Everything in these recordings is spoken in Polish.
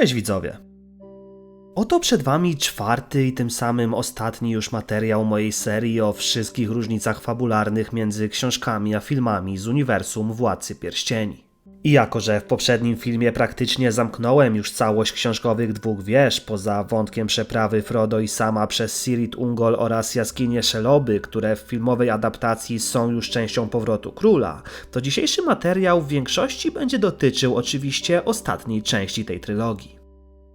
Cześć widzowie! Oto przed wami czwarty i tym samym ostatni już materiał mojej serii o wszystkich różnicach fabularnych między książkami a filmami z uniwersum Władcy Pierścieni. I jako, że w poprzednim filmie praktycznie zamknąłem już całość książkowych dwóch wież, poza wątkiem przeprawy Frodo i Sama przez Sirit Ungol oraz jaskinie Szeloby, które w filmowej adaptacji są już częścią powrotu króla, to dzisiejszy materiał w większości będzie dotyczył oczywiście ostatniej części tej trylogii.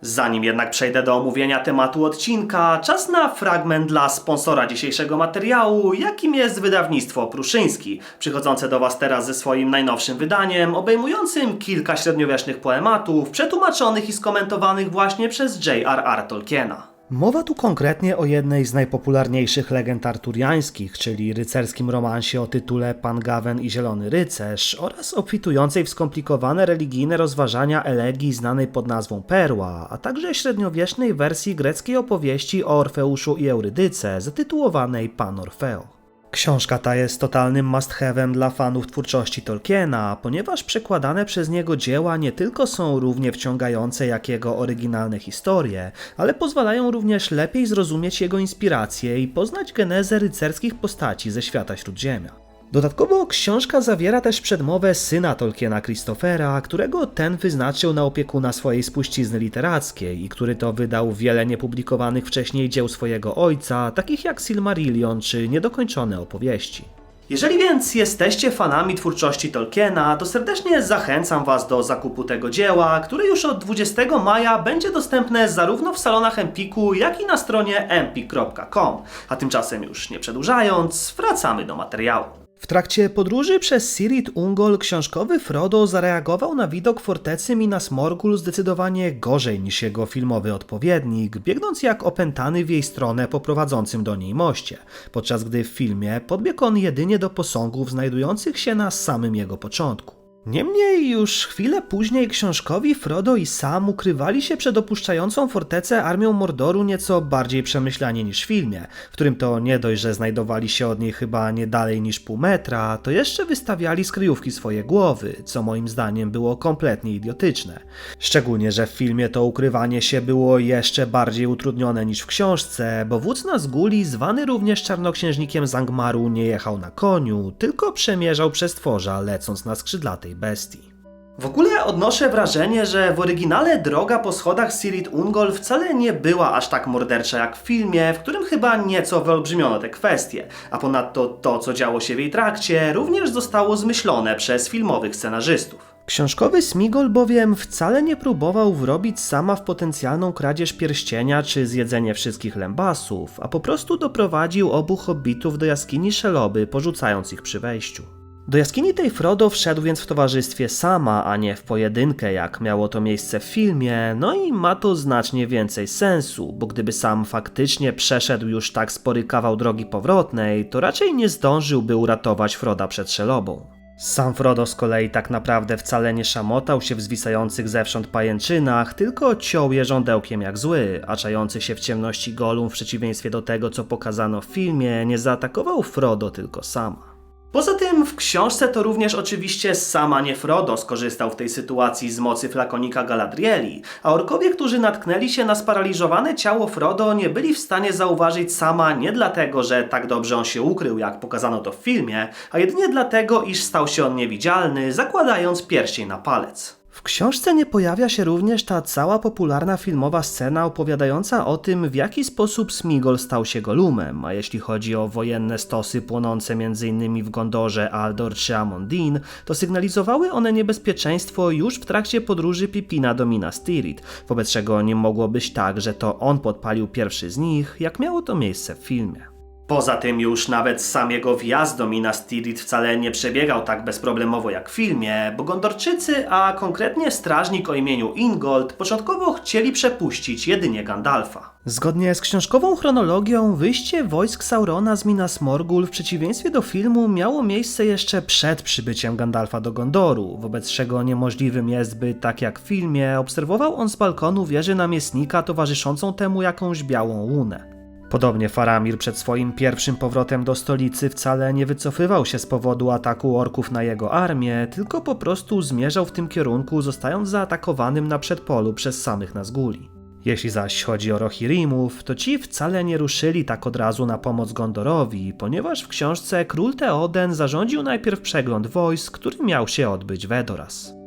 Zanim jednak przejdę do omówienia tematu odcinka, czas na fragment dla sponsora dzisiejszego materiału, jakim jest wydawnictwo Pruszyński, przychodzące do Was teraz ze swoim najnowszym wydaniem, obejmującym kilka średniowiecznych poematów, przetłumaczonych i skomentowanych właśnie przez J.R.R. Tolkiena. Mowa tu konkretnie o jednej z najpopularniejszych legend arturiańskich, czyli rycerskim romansie o tytule Pan Gawen i Zielony Rycerz oraz obfitującej w skomplikowane religijne rozważania elegii znanej pod nazwą Perła, a także średniowiecznej wersji greckiej opowieści o Orfeuszu i Eurydyce zatytułowanej Pan Orfeo. Książka ta jest totalnym must-have'em dla fanów twórczości Tolkiena, ponieważ przekładane przez niego dzieła nie tylko są równie wciągające jak jego oryginalne historie, ale pozwalają również lepiej zrozumieć jego inspiracje i poznać genezę rycerskich postaci ze świata Śródziemia. Dodatkowo książka zawiera też przedmowę syna Tolkiena Christophera, którego ten wyznaczył na opiekuna swojej spuścizny literackiej i który to wydał wiele niepublikowanych wcześniej dzieł swojego ojca, takich jak Silmarillion czy niedokończone opowieści. Jeżeli więc jesteście fanami twórczości Tolkiena, to serdecznie zachęcam Was do zakupu tego dzieła, które już od 20 maja będzie dostępne zarówno w salonach Empiku, jak i na stronie empik.com. A tymczasem już nie przedłużając, wracamy do materiału. W trakcie podróży przez Sirit Ungol książkowy Frodo zareagował na widok fortecy Minas Morgul zdecydowanie gorzej niż jego filmowy odpowiednik, biegnąc jak opętany w jej stronę po prowadzącym do niej moście, podczas gdy w filmie podbiegł on jedynie do posągów znajdujących się na samym jego początku. Niemniej już chwilę później książkowi Frodo i Sam ukrywali się przed opuszczającą fortecę armią Mordoru nieco bardziej przemyślanie niż w filmie, w którym to nie dość, że znajdowali się od niej chyba nie dalej niż pół metra, to jeszcze wystawiali z kryjówki swoje głowy, co moim zdaniem było kompletnie idiotyczne. Szczególnie, że w filmie to ukrywanie się było jeszcze bardziej utrudnione niż w książce, bo wódz Nazguli, zwany również czarnoksiężnikiem Zangmaru, nie jechał na koniu, tylko przemierzał przez tworza, lecąc na skrzydlatej bestii. W ogóle odnoszę wrażenie, że w oryginale droga po schodach Sirit Ungol wcale nie była aż tak mordercza jak w filmie, w którym chyba nieco wyolbrzymiono te kwestie, a ponadto to, co działo się w jej trakcie, również zostało zmyślone przez filmowych scenarzystów. Książkowy Smigol bowiem wcale nie próbował wrobić sama w potencjalną kradzież pierścienia czy zjedzenie wszystkich lębasów, a po prostu doprowadził obu hobbitów do jaskini Szeloby, porzucając ich przy wejściu. Do jaskini tej Frodo wszedł więc w towarzystwie sama, a nie w pojedynkę, jak miało to miejsce w filmie, no i ma to znacznie więcej sensu, bo gdyby sam faktycznie przeszedł już tak spory kawał drogi powrotnej, to raczej nie zdążyłby uratować Froda przed szelobą. Sam Frodo z kolei tak naprawdę wcale nie szamotał się w zwisających zewsząd pajęczynach, tylko ciął je żądełkiem jak zły, a czający się w ciemności Golum w przeciwieństwie do tego, co pokazano w filmie, nie zaatakował Frodo, tylko sama. Poza tym w książce to również oczywiście sama nie Frodo skorzystał w tej sytuacji z mocy flakonika Galadrieli, a orkowie, którzy natknęli się na sparaliżowane ciało Frodo nie byli w stanie zauważyć sama nie dlatego, że tak dobrze on się ukrył, jak pokazano to w filmie, a jedynie dlatego, iż stał się on niewidzialny, zakładając pierścień na palec. W książce nie pojawia się również ta cała popularna filmowa scena opowiadająca o tym, w jaki sposób Smigol stał się Golumem, a jeśli chodzi o wojenne stosy płonące m.in. w Gondorze, Aldor czy Amondin, to sygnalizowały one niebezpieczeństwo już w trakcie podróży Pipina do Minas Tirith, wobec czego nie mogło być tak, że to on podpalił pierwszy z nich, jak miało to miejsce w filmie. Poza tym już nawet sam jego wjazd do Minas Tirith wcale nie przebiegał tak bezproblemowo jak w filmie, bo Gondorczycy, a konkretnie strażnik o imieniu Ingold, początkowo chcieli przepuścić jedynie Gandalfa. Zgodnie z książkową chronologią, wyjście wojsk Saurona z Minas Morgul w przeciwieństwie do filmu miało miejsce jeszcze przed przybyciem Gandalfa do Gondoru, wobec czego niemożliwym jest, by tak jak w filmie obserwował on z balkonu wieży namiestnika towarzyszącą temu jakąś białą łunę. Podobnie Faramir przed swoim pierwszym powrotem do stolicy wcale nie wycofywał się z powodu ataku orków na jego armię, tylko po prostu zmierzał w tym kierunku, zostając zaatakowanym na przedpolu przez samych Nazguli. Jeśli zaś chodzi o Rohirrimów, to ci wcale nie ruszyli tak od razu na pomoc Gondorowi, ponieważ w książce król Teoden zarządził najpierw przegląd wojsk, który miał się odbyć w Edoras.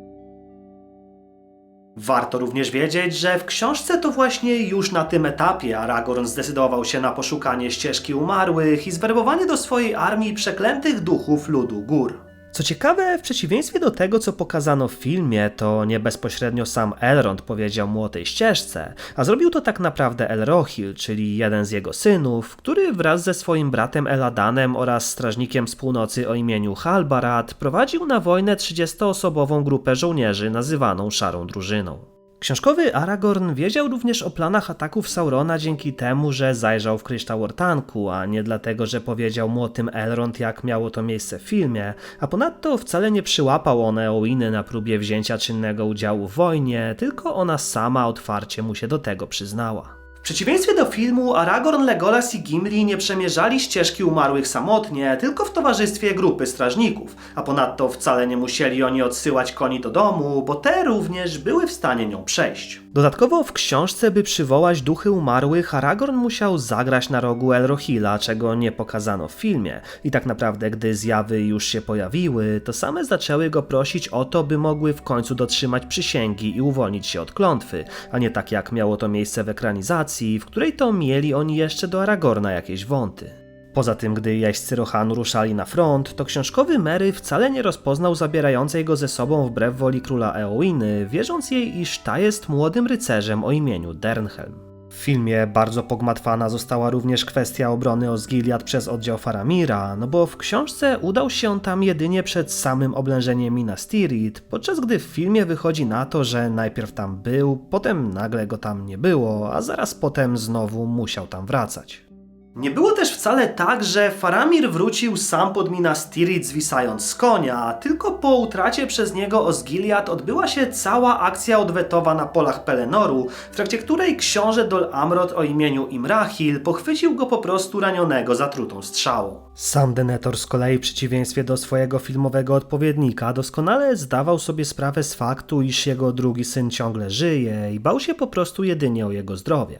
Warto również wiedzieć, że w książce to właśnie już na tym etapie Aragorn zdecydował się na poszukanie ścieżki umarłych i zwerbowanie do swojej armii przeklętych duchów ludu gór. Co ciekawe, w przeciwieństwie do tego, co pokazano w filmie, to nie bezpośrednio sam Elrond powiedział mu o tej ścieżce, a zrobił to tak naprawdę Elrohil, czyli jeden z jego synów, który wraz ze swoim bratem Eladanem oraz strażnikiem z północy o imieniu Halbarat prowadził na wojnę 30-osobową grupę żołnierzy nazywaną Szarą Drużyną. Książkowy Aragorn wiedział również o planach ataków Saurona dzięki temu, że zajrzał w kryształ Ortanku, a nie dlatego, że powiedział mu o tym Elrond, jak miało to miejsce w filmie, a ponadto wcale nie przyłapał on Eowiny na próbie wzięcia czynnego udziału w wojnie, tylko ona sama otwarcie mu się do tego przyznała. W przeciwieństwie do filmu, Aragorn, Legolas i Gimli nie przemierzali ścieżki umarłych samotnie, tylko w towarzystwie grupy strażników, a ponadto wcale nie musieli oni odsyłać koni do domu, bo te również były w stanie nią przejść. Dodatkowo w książce, by przywołać duchy umarłych, Aragorn musiał zagrać na rogu Elrohila, czego nie pokazano w filmie. I tak naprawdę, gdy zjawy już się pojawiły, to same zaczęły go prosić o to, by mogły w końcu dotrzymać przysięgi i uwolnić się od klątwy, a nie tak jak miało to miejsce w ekranizacji, w której to mieli oni jeszcze do Aragorna jakieś wąty. Poza tym, gdy jeźdźcy Rohanu ruszali na front, to książkowy Mary wcale nie rozpoznał zabierającej go ze sobą wbrew woli króla Eowiny, wierząc jej, iż ta jest młodym rycerzem o imieniu Dernhelm. W filmie bardzo pogmatwana została również kwestia obrony Osgiliad przez oddział Faramira, no bo w książce udał się on tam jedynie przed samym oblężeniem Minas Tirith, podczas gdy w filmie wychodzi na to, że najpierw tam był, potem nagle go tam nie było, a zaraz potem znowu musiał tam wracać. Nie było też wcale tak, że Faramir wrócił sam pod Minas Tirith zwisając z konia, tylko po utracie przez niego Osgiliad odbyła się cała akcja odwetowa na polach Pelenoru, w trakcie której książę Dol Amrod o imieniu Imrahil pochwycił go po prostu ranionego zatrutą strzałą. Sam Denethor z kolei w przeciwieństwie do swojego filmowego odpowiednika doskonale zdawał sobie sprawę z faktu, iż jego drugi syn ciągle żyje i bał się po prostu jedynie o jego zdrowie.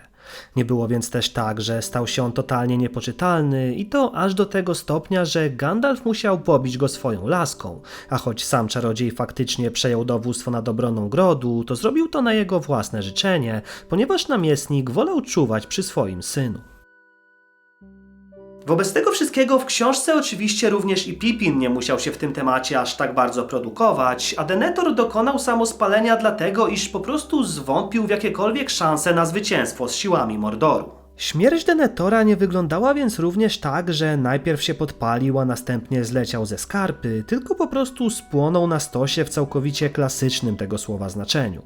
Nie było więc też tak, że stał się on totalnie niepoczytalny i to aż do tego stopnia, że Gandalf musiał pobić go swoją laską, a choć sam czarodziej faktycznie przejął dowództwo nad obroną grodu, to zrobił to na jego własne życzenie, ponieważ namiestnik wolał czuwać przy swoim synu. Wobec tego wszystkiego w książce oczywiście również i Pippin nie musiał się w tym temacie aż tak bardzo produkować, a Denethor dokonał samospalenia dlatego, iż po prostu zwątpił w jakiekolwiek szanse na zwycięstwo z siłami Mordoru. Śmierć Denethora nie wyglądała więc również tak, że najpierw się podpalił, a następnie zleciał ze skarpy, tylko po prostu spłonął na stosie w całkowicie klasycznym tego słowa znaczeniu.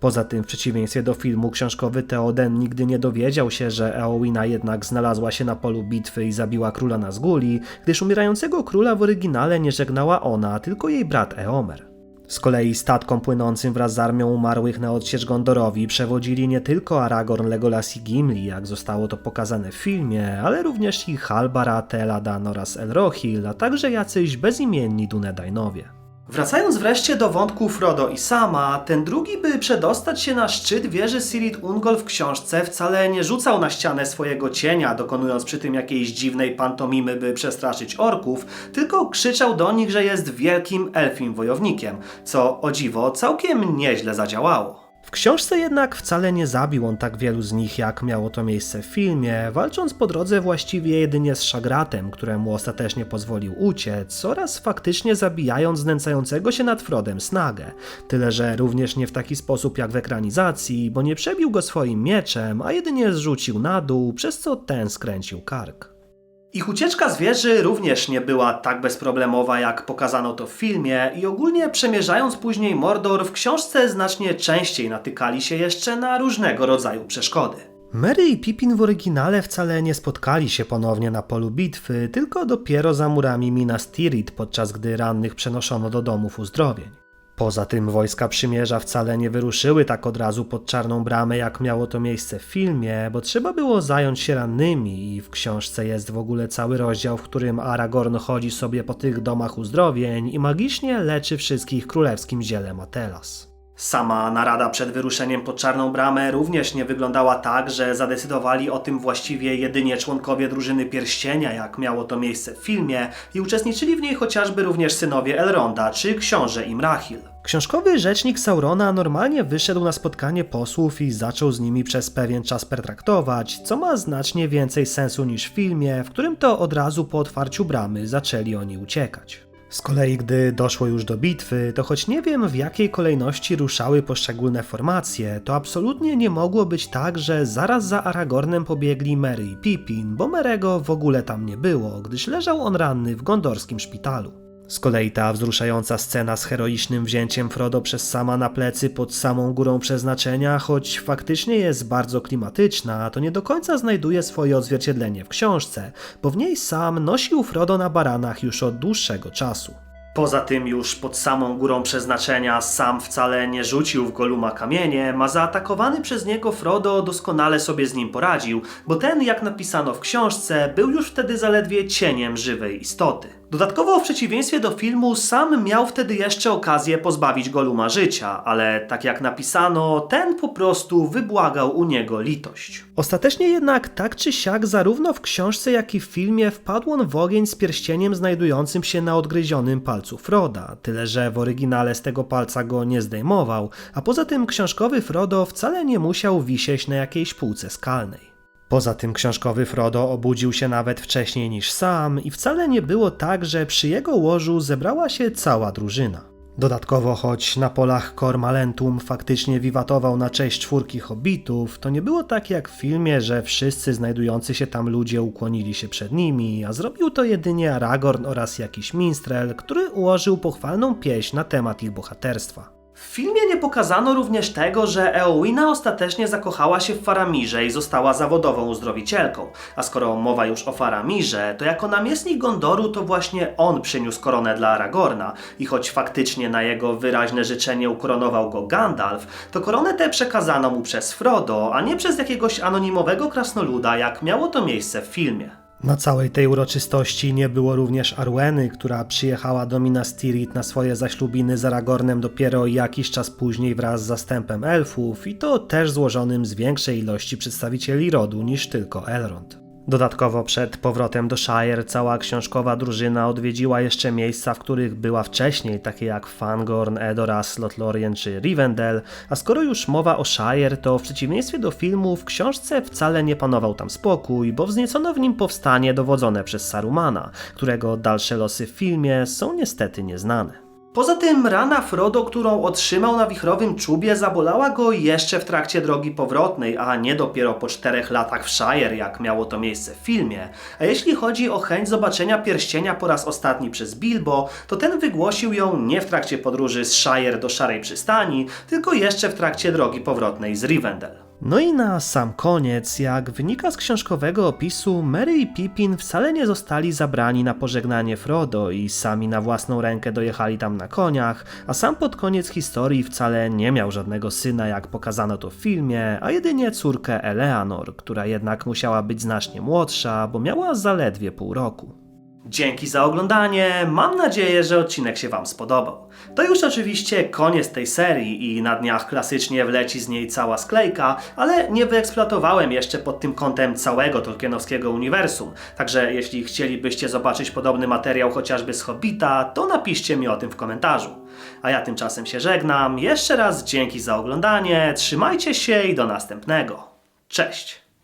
Poza tym, w przeciwieństwie do filmu, książkowy Theoden nigdy nie dowiedział się, że Eowina jednak znalazła się na polu bitwy i zabiła króla Nazguli, gdyż umierającego króla w oryginale nie żegnała ona, tylko jej brat Eomer. Z kolei statkom płynącym wraz z armią umarłych na odsiecz Gondorowi przewodzili nie tylko Aragorn, Legolas i Gimli, jak zostało to pokazane w filmie, ale również i Halbarat, Eladan oraz Elrohil, a także jacyś bezimienni Dunedainowie. Wracając wreszcie do wątku Frodo i Sama, ten drugi, by przedostać się na szczyt wieży Sirit Ungol w książce, wcale nie rzucał na ścianę swojego cienia, dokonując przy tym jakiejś dziwnej pantomimy, by przestraszyć orków, tylko krzyczał do nich, że jest wielkim elfim wojownikiem, co o dziwo całkiem nieźle zadziałało. W książce jednak wcale nie zabił on tak wielu z nich, jak miało to miejsce w filmie, walcząc po drodze właściwie jedynie z Szagratem, któremu ostatecznie pozwolił uciec, oraz faktycznie zabijając znęcającego się nad Frodem Snagę. Tyle, że również nie w taki sposób jak w ekranizacji, bo nie przebił go swoim mieczem, a jedynie zrzucił na dół, przez co ten skręcił kark. Ich ucieczka z wieży również nie była tak bezproblemowa, jak pokazano to w filmie i ogólnie przemierzając później Mordor, w książce znacznie częściej natykali się jeszcze na różnego rodzaju przeszkody. Mary i Pippin w oryginale wcale nie spotkali się ponownie na polu bitwy, tylko dopiero za murami Minas Tirith, podczas gdy rannych przenoszono do domów uzdrowień. Poza tym wojska przymierza wcale nie wyruszyły tak od razu pod czarną bramę, jak miało to miejsce w filmie, bo trzeba było zająć się rannymi i w książce jest w ogóle cały rozdział, w którym Aragorn chodzi sobie po tych domach uzdrowień i magicznie leczy wszystkich królewskim zielem Atelas. Sama narada przed wyruszeniem pod Czarną Bramę również nie wyglądała tak, że zadecydowali o tym właściwie jedynie członkowie drużyny Pierścienia, jak miało to miejsce w filmie, i uczestniczyli w niej chociażby również synowie Elronda czy książę Imrahil. Książkowy rzecznik Saurona normalnie wyszedł na spotkanie posłów i zaczął z nimi przez pewien czas pertraktować, co ma znacznie więcej sensu niż w filmie, w którym to od razu po otwarciu bramy zaczęli oni uciekać. Z kolei, gdy doszło już do bitwy, to choć nie wiem w jakiej kolejności ruszały poszczególne formacje, to absolutnie nie mogło być tak, że zaraz za Aragornem pobiegli Merry i Pippin, bo Merego w ogóle tam nie było, gdyż leżał on ranny w gondorskim szpitalu. Z kolei ta wzruszająca scena z heroicznym wzięciem Frodo przez sama na plecy pod samą górą przeznaczenia, choć faktycznie jest bardzo klimatyczna, to nie do końca znajduje swoje odzwierciedlenie w książce, bo w niej sam nosił Frodo na baranach już od dłuższego czasu. Poza tym już pod samą górą przeznaczenia sam wcale nie rzucił w Goluma kamieniem, a zaatakowany przez niego Frodo doskonale sobie z nim poradził, bo ten, jak napisano w książce, był już wtedy zaledwie cieniem żywej istoty. Dodatkowo w przeciwieństwie do filmu sam miał wtedy jeszcze okazję pozbawić Goluma życia, ale tak jak napisano, ten po prostu wybłagał u niego litość. Ostatecznie jednak tak czy siak zarówno w książce jak i w filmie wpadł on w ogień z pierścieniem znajdującym się na odgryzionym palcu Froda, tyle że w oryginale z tego palca go nie zdejmował, a poza tym książkowy Frodo wcale nie musiał wisieć na jakiejś półce skalnej. Poza tym książkowy Frodo obudził się nawet wcześniej niż sam i wcale nie było tak, że przy jego łożu zebrała się cała drużyna. Dodatkowo, choć na polach Cormalentum faktycznie wiwatował na cześć czwórki hobbitów, to nie było tak jak w filmie, że wszyscy znajdujący się tam ludzie ukłonili się przed nimi, a zrobił to jedynie Aragorn oraz jakiś minstrel, który ułożył pochwalną pieśń na temat ich bohaterstwa. W filmie nie pokazano również tego, że Eowina ostatecznie zakochała się w Faramirze i została zawodową uzdrowicielką. A skoro mowa już o Faramirze, to jako namiestnik Gondoru to właśnie on przyniósł koronę dla Aragorna i choć faktycznie na jego wyraźne życzenie ukoronował go Gandalf, to koronę tę przekazano mu przez Frodo, a nie przez jakiegoś anonimowego krasnoluda, jak miało to miejsce w filmie. Na całej tej uroczystości nie było również Arweny, która przyjechała do Minas Tirith na swoje zaślubiny z Aragornem dopiero jakiś czas później wraz z zastępem elfów i to też złożonym z większej ilości przedstawicieli rodu niż tylko Elrond. Dodatkowo przed powrotem do Shire cała książkowa drużyna odwiedziła jeszcze miejsca, w których była wcześniej, takie jak Fangorn, Edoras, Lothlorien czy Rivendell, a skoro już mowa o Shire, to w przeciwieństwie do filmu w książce wcale nie panował tam spokój, bo wzniecono w nim powstanie dowodzone przez Sarumana, którego dalsze losy w filmie są niestety nieznane. Poza tym rana Frodo, którą otrzymał na wichrowym czubie, zabolała go jeszcze w trakcie drogi powrotnej, a nie dopiero po czterech latach w Shire, jak miało to miejsce w filmie. A jeśli chodzi o chęć zobaczenia pierścienia po raz ostatni przez Bilbo, to ten wygłosił ją nie w trakcie podróży z Shire do Szarej Przystani, tylko jeszcze w trakcie drogi powrotnej z Rivendell. No i na sam koniec, jak wynika z książkowego opisu, Mary i Pippin wcale nie zostali zabrani na pożegnanie Frodo i sami na własną rękę dojechali tam na koniach, a sam pod koniec historii wcale nie miał żadnego syna, jak pokazano to w filmie, a jedynie córkę Eleanor, która jednak musiała być znacznie młodsza, bo miała zaledwie pół roku. Dzięki za oglądanie. Mam nadzieję, że odcinek się Wam spodobał. To już oczywiście koniec tej serii i na dniach klasycznie wleci z niej cała sklejka, ale nie wyeksploatowałem jeszcze pod tym kątem całego Tolkienowskiego uniwersum. Także jeśli chcielibyście zobaczyć podobny materiał chociażby z Hobbita, to napiszcie mi o tym w komentarzu. A ja tymczasem się żegnam. Jeszcze raz dzięki za oglądanie. Trzymajcie się i do następnego. Cześć!